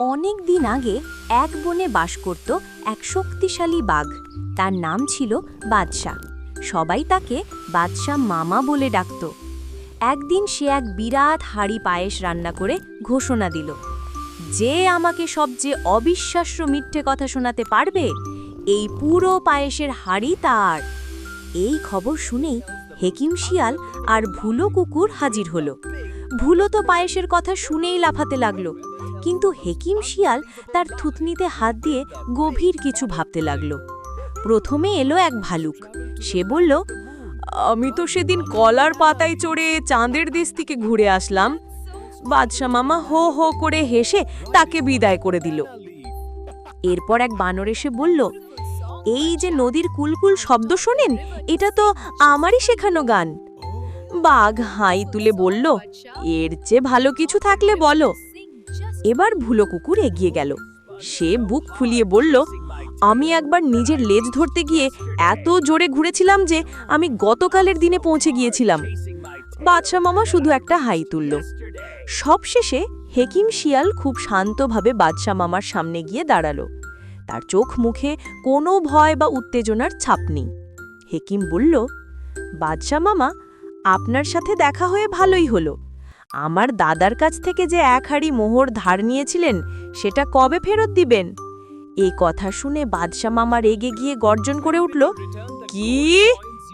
অনেক দিন আগে এক বনে বাস করত এক শক্তিশালী বাঘ। তার নাম ছিল বাদশাহ। সবাই তাকে বাদশাহ মামা বলে ডাকত। একদিন সে এক বিরাট হাড়ি পায়েস রান্না করে ঘোষণা দিল, যে আমাকে সবচেয়ে অবিশ্বাস্য মিথ্যে কথা শোনাতে পারবে, এই পুরো পায়েসের হাড়ি তার। এই খবর শুনেই হেকিম শিয়াল আর ভুলো কুকুর হাজির হলো। ভুলো তো পায়েসের কথা শুনেই লাফাতে লাগল। কিন্তু হেকিম শিয়াল তার থুতনিতে হাত দিয়ে গভীর কিছু ভাবতে লাগল। প্রথমে এলো এক ভালুক। সে বলল, আমি তো সেদিন কলার পাতায় চড়ে চাঁদের দেশ থেকে ঘুরে আসলাম। বাদশা মামা হো হো করে হেসে তাকে বিদায় করে দিল। এরপর এক বানর এসে বলল, এই যে নদীর কুলকুল শব্দ শোনেন, এটা তো আমারই শেখানো গান। বাঘ হাই তুলে বলল, এর চেয়ে ভালো কিছু থাকলে বলো। এবার ভুলো কুকুর এগিয়ে গেল। সে বুক ফুলিয়ে বলল, আমি একবার নিজের লেজ ধরতে গিয়ে এত জোরে ঘুরেছিলাম যে আমি গতকালের দিনে পৌঁছে গিয়েছিলাম। বাদশা মামা শুধু একটা হাই তুলল। সবশেষে হেকিম শিয়াল খুব শান্তভাবে বাদশা মামার সামনে গিয়ে দাঁড়াল। তার চোখ মুখে কোনো ভয় বা উত্তেজনার ছাপ নেই। হেকিম বলল, বাদশা মামা, আপনার সাথে দেখা হয়ে ভালোই হলো। আমার দাদার কাছ থেকে যে এক হাড়ি মোহর ধার নিয়েছিলেন, সেটা কবে ফেরত দিবেন? এই কথা শুনে বাদশা মামা রেগে গিয়ে গর্জন করে উঠল, কি?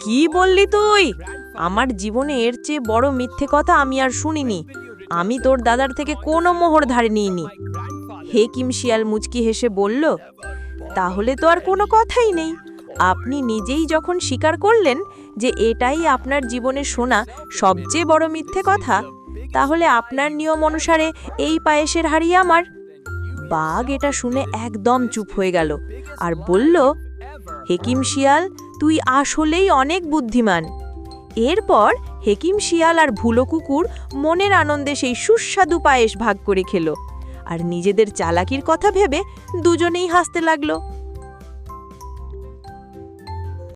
কি বললি তুই? আমার জীবনে এর চেয়ে বড় মিথ্যে কথা আমি আর শুনিনি। আমি তোর দাদার থেকে কোনো মোহর ধারে নিইনি। হেকিম শিয়াল মুচকি হেসে বলল, তাহলে তো আর কোনো কথাই নেই। আপনি নিজেই যখন স্বীকার করলেন যে এটাই আপনার জীবনে শোনা সবচেয়ে বড় মিথ্যে কথা তাহলে আপনার নিয়ম অনুসারে এই পায়েসের হাড়ি আমার? বাঘ এটা শুনে একদম চুপ হয়ে গেল আর বলল, হেকিম শিয়াল, তুই আসলেই অনেক বুদ্ধিমান। এরপর হেকিম শিয়াল আর ভুলো কুকুর মনের আনন্দে সেই সুস্বাদু পায়েস ভাগ করে খেলো। আর নিজেদের চালাকির কথা ভেবে দুজনেই হাসতে লাগল।